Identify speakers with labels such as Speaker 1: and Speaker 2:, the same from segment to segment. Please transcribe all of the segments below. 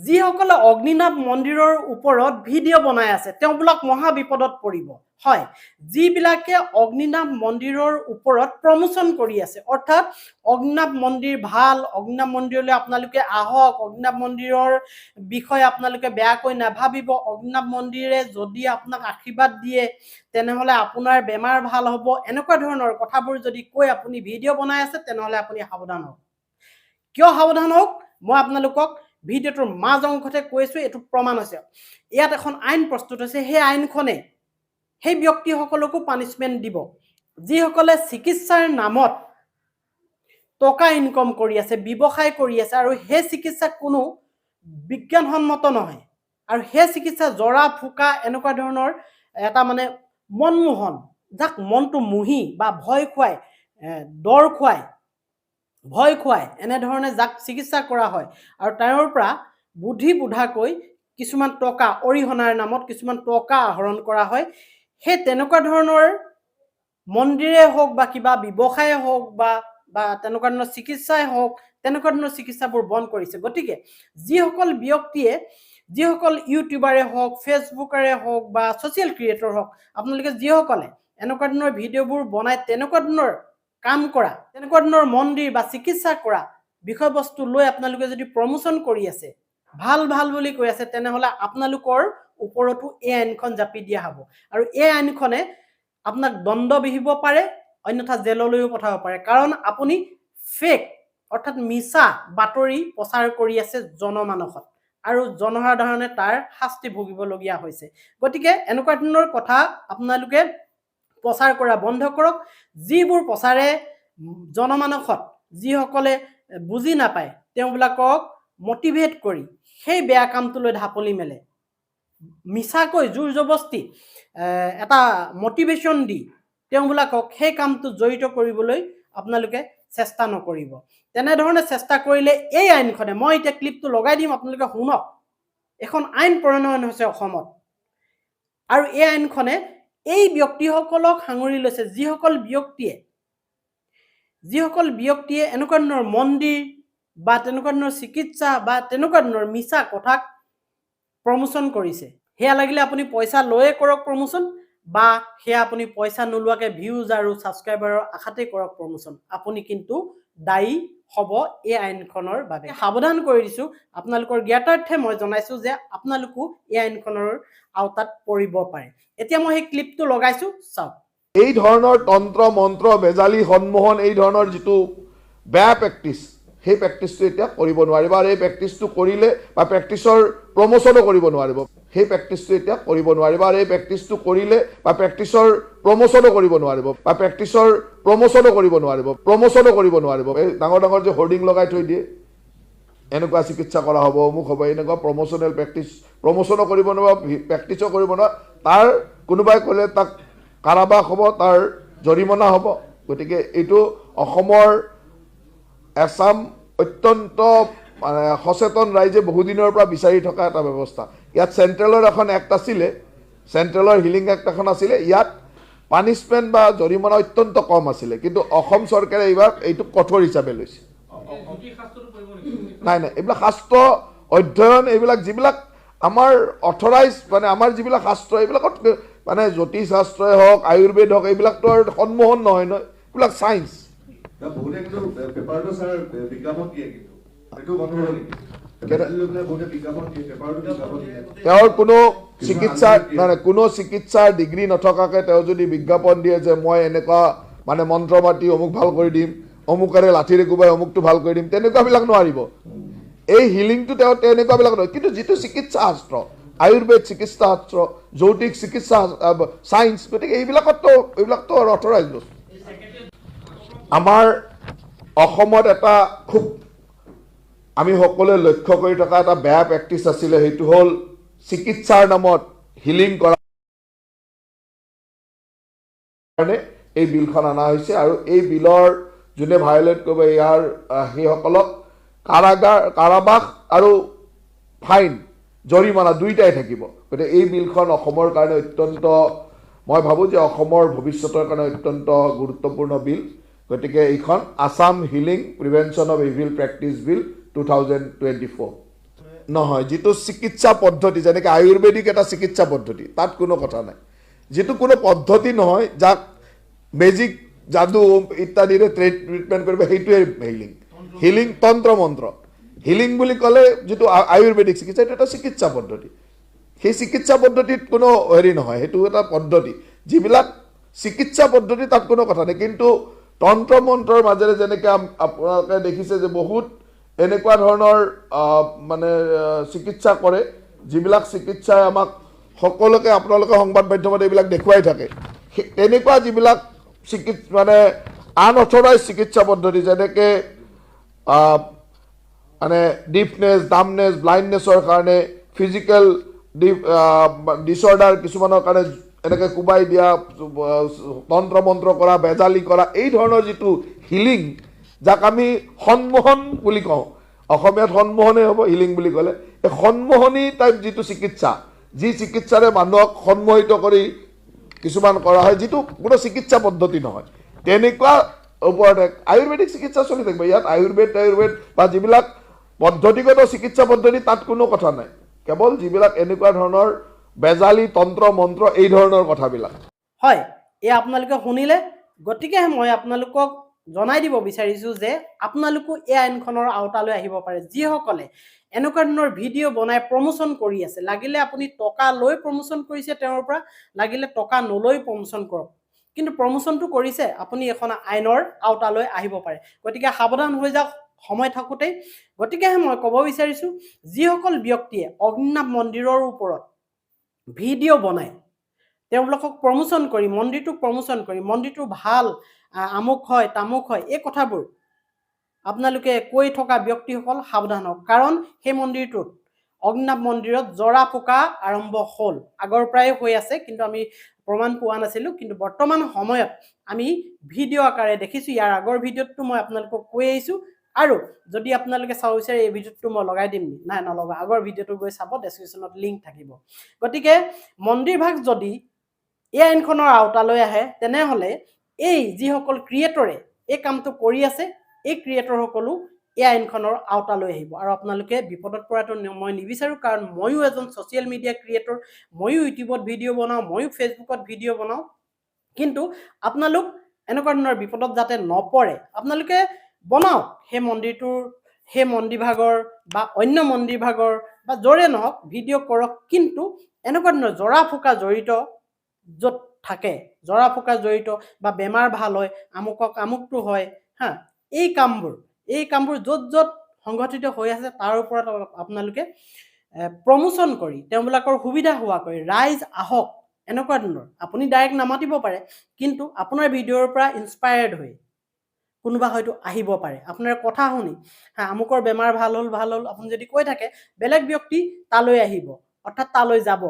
Speaker 1: যিসকলে অগ্নিনাভ মন্দিৰৰ ওপৰত ভিডিঅ' বনাই আছে তেওঁবিলাক মহা বিপদত পৰিব। হয় যিবিলাকে অগ্নিনাভ মন্দিৰৰ ওপৰত প্ৰমোচন কৰি আছে অৰ্থাৎ অগ্নিনাভ মন্দিৰ ভাল অগ্নিনাভ মন্দিৰলৈ আপোনালোকে আহক অগ্নিনাভ মন্দিৰৰ বিষয়ে আপোনালোকে বেয়াকৈ নাভাবিব অগ্নিনাভ মন্দিৰে যদি আপোনাক আশীৰ্বাদ দিয়ে তেনেহ'লে আপোনাৰ বেমাৰ ভাল হ'ব এনেকুৱা ধৰণৰ কথাবোৰ যদি কৈ আপুনি ভিডিঅ' বনাই আছে তেনেহ'লে আপুনি সাৱধান হওক। কিয় সাৱধান হওক? মই আপোনালোকক ভিডিঅ'টোৰ মাজ অংশতে কৈছোঁ এইটো প্ৰমাণ হৈছে ইয়াত এখন আইন প্ৰস্তুত হৈছে সেই আইনখনে সেই ব্যক্তিসকলকো পানিছমেণ্ট দিব। যিসকলে চিকিৎসাৰ নামত টকা ইনকম কৰি আছে ব্যৱসায় কৰি আছে আৰু সেই চিকিৎসা কোনো বিজ্ঞানসন্মত নহয়। আৰু সেই চিকিৎসা জৰা ফুকা এনেকুৱা ধৰণৰ এটা মানে মনমোহন যাক মনটো মুহি বা ভয় খুৱাই এ, ডৰ খুৱাই ভয় খুৱাই এনেধৰণে যাক চিকিৎসা কৰা হয়। আৰু তেওঁৰ পৰা বুদ্ধি বুধাকৈ কিছুমান টকা অৰিহণাৰ নামত কিছুমান টকা আহৰণ কৰা হয়। সেই তেনেকুৱা ধৰণৰ মন্দিৰে হওক বা কিবা ব্যৱসায়ে হওক বা বা তেনেকুৱা ধৰণৰ চিকিৎসাই হওক তেনেকুৱা ধৰণৰ চিকিৎসাবোৰ বন্ধ কৰিছে। গতিকে যিসকল ব্যক্তিয়ে যিসকল ইউটিউবাৰে হওক ফেচবুকাৰে হওক বা ছ'চিয়েল ক্ৰিয়েটৰ হওক আপোনালোকে যিসকলে এনেকুৱা ধৰণৰ ভিডিঅ'বোৰ বনাই তেনেকুৱা ধৰণৰ কাম কৰা, তেনেকুৱা ধৰণৰ মন্দিৰ বা চিকিৎসা কৰা বিষয়বস্তু লৈ আপোনালোকে যদি প্ৰমোচন কৰি আছে, ভালো ভালো বুলি কৈ আছে, তেনেহ'লে আপোনালোকৰ ওপৰতো এই আইনখন জাপি দিয়া হ'ব। আৰু এই আইনখনে আপোনাক দণ্ড বিহিব পাৰে, অন্যথা জেললৈও পঠাব পাৰে। কাৰণ আপুনি ফেক অৰ্থাৎ মিছা বাতৰি প্ৰচাৰ কৰি আছে জনমানসত। আৰু জনসাধাৰণে তাৰ শাস্তি ভুগিবলগীয়া হৈছে। গতিকে এনেকুৱা ধৰণৰ কথা আপোনালোকে প্ৰচাৰ কৰা বন্ধ কৰক। যিবোৰ প্ৰচাৰে জনমানসত যিসকলে বুজি নাপায় তেওঁবিলাকক মটিভেট কৰি সেই বেয়া কামটোলৈ ঢাপলি মেলে। মিছাকৈ জোৰ জবস্তি এটা মটিভেশ্যন দি তেওঁবিলাকক সেই কামটো জড়িত কৰিবলৈ আপোনালোকে চেষ্টা নকৰিব। তেনেধৰণে চেষ্টা কৰিলে এই আইনখনে মই এতিয়া ক্লিপটো লগাই দিম আপোনালোকে শুনক। এখন আইন প্ৰণয়ন হৈছে অসমত। আৰু এই আইনখনে এই ব্যক্তিসকলক সাঙুৰি লৈছে যিসকল ব্যক্তিয়ে যিসকল ব্যক্তিয়ে এনেকুৱা ধৰণৰ মন্দিৰ বা তেনেকুৱা ধৰণৰ চিকিৎসা বা তেনেকুৱা ধৰণৰ মিছা কথাক প্ৰমোচন কৰিছে। সেয়া লাগিলে আপুনি পইচা লৈয়ে কৰক প্ৰমোচন বা সেয়া আপুনি পইচা নোলোৱাকৈ ভিউজ আৰু ছাবস্ক্ৰাইবাৰৰ আশাতেই কৰক প্ৰমোচন। আপুনি কিন্তু দায়ী হ'ব এই আইনখনৰ বাবে। সাৱধান কৰি দিছোঁ আপোনালোকৰ জ্ঞাতাৰ্থে মই জনাইছোঁ যে আপোনালোকো এই আইনখনৰ আওতাত পৰিব পাৰে। এতিয়া মই সেই ক্লিপটো লগাইছোঁ চাওক।
Speaker 2: এই ধৰণৰ তন্ত্ৰ মন্ত্ৰ বেজালী সন্মোহন এই ধৰণৰ যিটো বেয়া প্ৰেক্টিচ সেই প্ৰেক্টিচটো এতিয়া কৰিব নোৱাৰিব আৰু এই প্ৰেক্টিচটো কৰিলে বা প্ৰেক্টিচৰ প্ৰমোচনো কৰিব নোৱাৰিব। সেই প্ৰেক্টিচটো এতিয়া কৰিব নোৱাৰিব আৰু এই প্ৰেক্টিচটো কৰিলে বা প্ৰেক্টিচৰ প্ৰমোচনো কৰিব নোৱাৰিব বা প্ৰেক্টিচৰ প্ৰমোচনো কৰিব নোৱাৰিব প্ৰমোচনো কৰিব নোৱাৰিব। এই ডাঙৰ ডাঙৰ যে হৰ্ডিং লগাই থৈ দিয়ে এনেকুৱা চিকিৎসা কৰা হ'ব অমুক হ'ব এনেকুৱা প্ৰমোচনেল প্ৰেক্টিচ প্ৰমোচনো কৰিব নোৱাৰিব প্ৰেক্টিচো কৰিব নোৱাৰিব তাৰ কোনোবাই ক'লে তাক কাৰাবাস হ'ব তাৰ জৰিমনা হ'ব। গতিকে এইটো অসমৰ এছাম অত্যন্ত মানে সচেতন ৰাইজে বহুদিনৰ পৰা বিচাৰি থকা এটা ব্যৱস্থা। ইয়াত চেণ্ট্ৰেলৰ এখন এক্ট আছিলে চেণ্ট্ৰেলৰ হিলিং এক্ট এখন আছিলে। ইয়াত পানিছমেণ্ট বা জৰিমনা অত্যন্ত কম আছিলে। কিন্তু অসম চৰকাৰে এইবাৰ এইটো কঠোৰ হিচাপে লৈছে। নাই নাই এইবিলাক শাস্ত্ৰ অধ্যয়ন এইবিলাক যিবিলাক আমাৰ অথৰাইজ মানে আমাৰ যিবিলাক শাস্ত্ৰ এইবিলাকত মানে জ্যোতিষ শাস্ত্ৰই হওক আয়ুৰ্বেদ হওক এইবিলাকতো আৰু সন্মোহন নহয় নহয়। এইবিলাক চায়েন্স
Speaker 3: বহুতে কিন্তু পেপাৰটো ছাৰ বিজ্ঞাপন দিয়ে কিন্তু। সেইটো নেকি?
Speaker 2: তেওঁৰ কোনো চিকিৎসাৰ মানে কোনো চিকিৎসাৰ ডিগ্ৰী নথকাকৈ তেওঁ যদি বিজ্ঞাপন দিয়ে যে মই এনেকুৱা মানে মন্ত্ৰ মাতি অমুক ভাল কৰি দিম অমুকেৰে লাঠিৰে কোবাই অমুকটো ভাল কৰি দিম তেনেকুৱাবিলাক নোৱাৰিব। এই হিলিংটো তেওঁ তেনেকুৱাবিলাক নহয় কিন্তু যিটো চিকিৎসা শাস্ত্ৰ আয়ুৰ্বেদ চিকিৎসা শাস্ত্ৰ যৌতিক চিকিৎসা চায়েন্স গতিকে এইবিলাকততো এইবিলাকতো অথৰাইজ বস্তু। আমাৰ অসমত এটা খুব আমি সকলোৱে লক্ষ্য কৰি থকা এটা বেয়া প্ৰেক্টিচ আছিলে সেইটো হ'ল চিকিৎসাৰ নামত হিলিং কৰা কাৰণে এই বিলখন অনা হৈছে আৰু এই বিলৰ যোনে ভায়লেট কৰিব ইয়াৰ সেইসকলক কাৰাগাৰ কাৰাবাস আৰু ফাইন জৰিমনা দুইটাই থাকিব। গতিকে এই বিলখন অসমৰ কাৰণে অত্যন্ত মই ভাবোঁ যে অসমৰ ভৱিষ্যতৰ কাৰণে অত্যন্ত গুৰুত্বপূৰ্ণ বিল। গতিকে এইখন Assam healing prevention of evil practice bill two thousand twenty four নহয়, যিটো চিকিৎসা পদ্ধতি, যেনেকৈ আয়ুৰ্বেদিক এটা চিকিৎসা পদ্ধতি, তাত কোনো কথা নাই। যিটো কোনো পদ্ধতি নহয়, যাক মেজিক যাদু ইত্যাদিৰে ট্ৰিটমেণ্ট কৰিব, সেইটোৱে হিলিং হিলিং তন্ত্ৰ মন্ত্ৰ। হিলিং বুলি ক'লে যিটো আয়ুৰ্বেদিক চিকিৎসা এইটো এটা চিকিৎসা পদ্ধতি। সেই চিকিৎসা পদ্ধতিত কোনো হেৰি নহয়, সেইটো এটা পদ্ধতি। যিবিলাক চিকিৎসা পদ্ধতি, তাত কোনো কথা নাই। কিন্তু তন্ত্ৰ মন্ত্ৰৰ মাজেৰে যেনেকৈ আপোনালোকে দেখিছে যে বহুত এনেকুৱা ধৰণৰ মানে চিকিৎসা কৰে যিবিলাক চিকিৎসাই আমাক সকলোকে আপোনালোকে সংবাদ মাধ্যমত এইবিলাক দেখুৱাই থাকে। তেনেকুৱা যিবিলাক চিকিৎ মানে আনঅথৰাইজ চিকিৎসা পদ্ধতি যেনেকৈ মানে ডিফনেছ ডামনেছ ব্লাইণ্ডনেছৰ কাৰণে ফিজিকেল ডিছঅৰ্ডাৰ কিছুমানৰ কাৰণে এনেকৈ কোবাই দিয়া তন্ত্ৰ মন্ত্ৰ কৰা বেজালি কৰা এই ধৰণৰ যিটো হিলিং যাক আমি সন্মোহন বুলি কওঁ। অসমীয়াত সন্মোহনেই হ'ব হিলিং বুলি ক'লে। এই সন্মোহনী টাইপ যিটো চিকিৎসা যি চিকিৎসাৰে মানুহক সন্মোহিত কৰি কিছুমান কৰা হয় যিটো কোনো চিকিৎসা পদ্ধতি নহয়। তেনেকুৱা ওপৰতে আয়ুৰ্বেদিক চিকিৎসা চলি থাকিব। ইয়াত আয়ুৰ্বেদ আয়ুৰ্বেদ বা যিবিলাক পদ্ধতিগত চিকিৎসা পদ্ধতি তাত কোনো কথা নাই। কেৱল যিবিলাক এনেকুৱা ধৰণৰ বেজালি তন্ত্ৰ মন্ত্ৰ এই ধৰণৰ কথাবিলাক।
Speaker 1: হয় এই আপোনালোকে শুনিলে। গতিকে মই আপোনালোকক জনাই দিব বিচাৰিছোঁ যে আপোনালোকো এই আইনখনৰ আওতালৈ আহিব পাৰে। যিসকলে এনেকুৱা ধৰণৰ ভিডিঅ' বনাই প্ৰমোচন কৰি আছে লাগিলে আপুনি টকা লৈ প্ৰমোচন কৰিছে তেওঁৰ পৰা লাগিলে টকা নলৈ প্ৰমোচন কৰক। কিন্তু প্ৰমোচনটো কৰিছে আপুনি এখন আইনৰ আওতালৈ আহিব পাৰে। গতিকে সাৱধান হৈ যাওক সময় থাকোঁতেই। গতিকেহে মই ক'ব বিচাৰিছোঁ যিসকল ব্যক্তিয়ে অগ্নিনাভ মন্দিৰৰ ওপৰত ভিডিঅ' বনায়। তেওঁলোকক প্ৰমোচন কৰি মন্দিৰটোক প্ৰমোচন কৰি মন্দিৰটো ভাল আমুক হয় তামুক হয় এই কথাবোৰ আপোনালোকে কৈ থকা ব্যক্তিসকল সাৱধান হওক। কাৰণ সেই মন্দিৰটোত অগ্নিনাভ মন্দিৰত জৰা ফুকা আৰম্ভ হ'ল। আগৰ পৰাই হৈ আছে কিন্তু আমি প্ৰমাণ পোৱা নাছিলোঁ। কিন্তু বৰ্তমান সময়ত আমি ভিডিঅ' আকাৰে দেখিছোঁ। ইয়াৰ আগৰ ভিডিঅ'টো মই আপোনালোকক কৈ আহিছোঁ। আৰু যদি আপোনালোকে চাব বিচাৰে, এই ভিডিঅ'টো মই লগাই দিম। নাই নলগা আগৰ ভিডিঅ'টো গৈ চাব ডেছক্ৰিপশ্যনত লিংক থাকিব। গতিকে মন্দিৰভাগ যদি এই আইনখনৰ আওতালৈ আহে, তেনেহ'লে এই যিসকল ক্ৰিয়েটৰে এই কামটো কৰি আছে, এই ক্ৰিয়েটৰসকলো এই আইনখনৰ আওতালৈ আহিব। আৰু আপোনালোকে বিপদত পৰাটো মই নিবিচাৰোঁ, কাৰণ ময়ো এজন ছ'চিয়েল মিডিয়া ক্ৰিয়েটৰ ময়ো ইউটিউবত ভিডিঅ' বনাওঁ, ময়ো ফেচবুকত ভিডিঅ' বনাওঁ। কিন্তু, আপোনালোক এনেকুৱা ধৰণৰ বিপদত যাতে নপৰে, আপোনালোকে বনাওক। সেই মন্দিৰটোৰ সেই মন্দিৰভাগৰ বা অন্য মন্দিৰভাগৰ বা য'ৰে নহওক ভিডিঅ' কৰক। কিন্তু এনেকুৱা ধৰণৰ জৰা ফুকা জড়িত য'ত থাকে জৰা ফুকা জড়িত বা বেমাৰ ভাল হয় আমুকক আমুকটো হয় হা এই কামবোৰ এই কামবোৰ য'ত য'ত সংঘটিত হৈ আছে তাৰ ওপৰত আপোনালোকে প্ৰমোচন কৰি তেওঁবিলাকৰ সুবিধা হোৱাকৈ ৰাইজ আহক এনেকুৱা ধৰণৰ। আপুনি ডাইৰেক্ট নামাতিব পাৰে কিন্তু আপোনাৰ ভিডিঅ'ৰ পৰা ইনস্পায়াৰ্ড হৈ কোনোবা হয়তো আহিব পাৰে। আপোনাৰ কথা শুনি, হা, আমুকৰ বেমাৰ ভালো হ'ল ভালো হ'ল, আপুনি যদি কৈ থাকে, বেলেগ ব্যক্তি তালৈ আহিব, অৰ্থাৎ তালৈ যাব।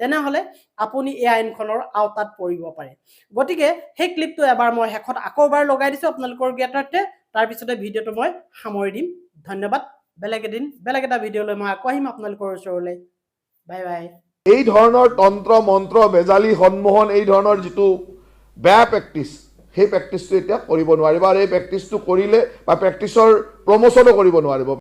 Speaker 1: তেনেহ'লে আপুনি এই আইনখনৰ আওতাত পৰিব পাৰে। গতিকে সেই ক্লিপটো এবাৰ মই শেষত আকৌ এবাৰ লগাই দিছোঁ আপোনালোকৰ জ্ঞাতাৰ্থে। তাৰপিছতে ভিডিঅ'টো মই সামৰি দিম। ধন্যবাদ। বেলেগ এদিন, বেলেগ এটা ভিডিঅ' লৈ মই আকৌ আহিম আপোনালোকৰ ওচৰলৈ। Bye bye.
Speaker 2: এই ধৰণৰ তন্ত্ৰ মন্ত্ৰ বেজালি সন্মোহন, এই ধৰণৰ যিটো বেয়া প্ৰেক্টিচ সেই প্ৰেক্টিচটো এতিয়া কৰিব নোৱাৰিব আৰু এই প্ৰেক্টিচটো কৰিলে বা প্ৰেক্টিচৰ প্ৰমোচনো কৰিব নোৱাৰিব।